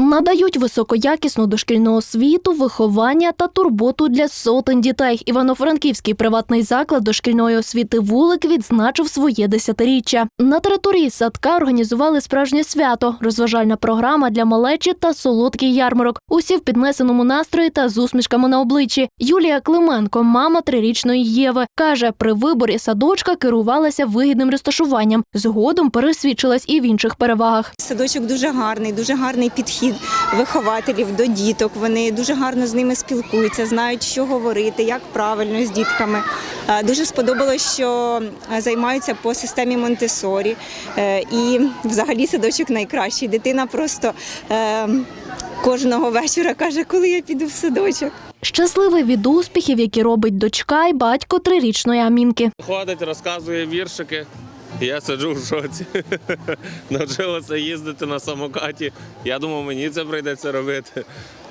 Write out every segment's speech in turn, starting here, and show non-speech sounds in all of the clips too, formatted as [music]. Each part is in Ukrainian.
Надають високоякісну дошкільну освіту, виховання та турботу для сотень дітей. Івано-Франківський приватний заклад дошкільної освіти Вулик відзначив своє десятиріччя. На території садка організували справжнє свято, розважальна програма для малечі та солодкий ярмарок. Усі в піднесеному настрої та з усмішками на обличчі. Юлія Клименко, мама трирічної Єви, каже, при виборі садочка керувалася вигідним розташуванням. Згодом пересвідчилась і в інших перевагах. Садочок дуже гарний, дуже гарний підхід вихователів до діток. Вони дуже гарно з ними спілкуються, знають, що говорити, як правильно з дітками. Е, Дуже сподобалось, що е, займаються по системі Монтесорі. Е, І взагалі садочок найкращий. Дитина просто кожного вечора каже, коли я піду в садочок. Щасливий від успіхів, які робить дочка й батько трирічної Амінки. Ходить, розказує віршики. Я сиджу в шоці. [laughs] Навчилася їздити на самокаті. Я думав, мені це прийдеться робити.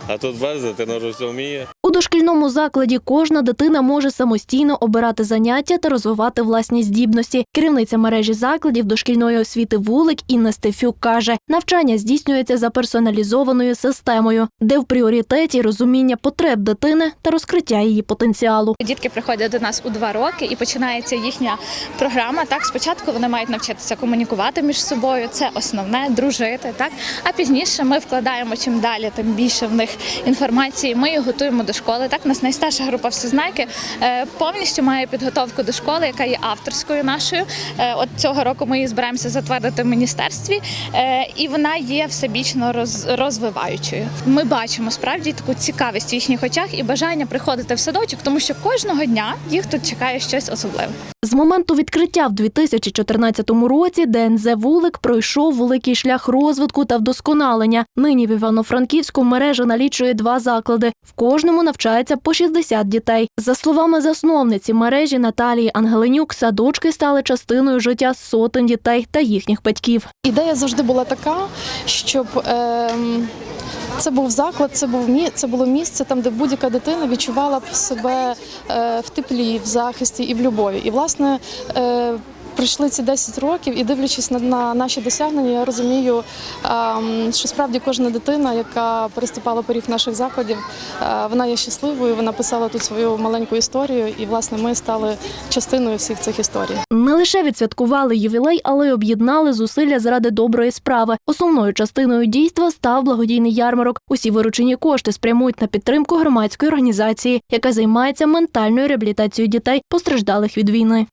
А тут без ти вже все вміє. У дошкільному закладі кожна дитина може самостійно обирати заняття та розвивати власні здібності. Керівниця мережі закладів дошкільної освіти Вулик Інна Стефюк каже, навчання здійснюється за персоналізованою системою, де в пріоритеті розуміння потреб дитини та розкриття її потенціалу. Дітки приходять до нас у два роки і починається їхня програма. Так, спочатку вони мають навчитися комунікувати між собою, це основне, дружити. Так, а пізніше ми вкладаємо чим далі, тим більше в них інформації. Ми їх готуємо до школи. Так, у нас найстарша група всезнайки е, повністю має підготовку до школи, яка є авторською нашою. Е, От цього року ми її збираємося затвердити в міністерстві, е, і вона є всебічно розвиваючою. Ми бачимо справді таку цікавість в їхніх очах і бажання приходити в садочок, тому що кожного дня їх тут чекає щось особливе. З моменту відкриття в 2014 році ДНЗ Вулик пройшов великий шлях розвитку та вдосконалення. Нині в Івано-Франківську мережа налічує два заклади. В кожному навчається по 60 дітей. За словами засновниці мережі Наталії Ангеленюк, садочки стали частиною життя сотень дітей та їхніх батьків. Ідея завжди була така, щоб ем, це був заклад, це був це було місце там, де будь-яка дитина відчувала б себе е, в теплі, в захисті і в любові. І власне. Прийшли ці 10 років, і дивлячись на, на наші досягнення, я розумію, ем, що справді кожна дитина, яка переступала поріг наших закладів, е, вона є щасливою. Вона писала тут свою маленьку історію, і власне ми стали частиною всіх цих історій. Не лише відсвяткували ювілей, але й об'єднали зусилля заради доброї справи. Основною частиною дійства став благодійний ярмарок. Усі виручені кошти спрямують на підтримку громадської організації, яка займається ментальною реабілітацією дітей, постраждалих від війни.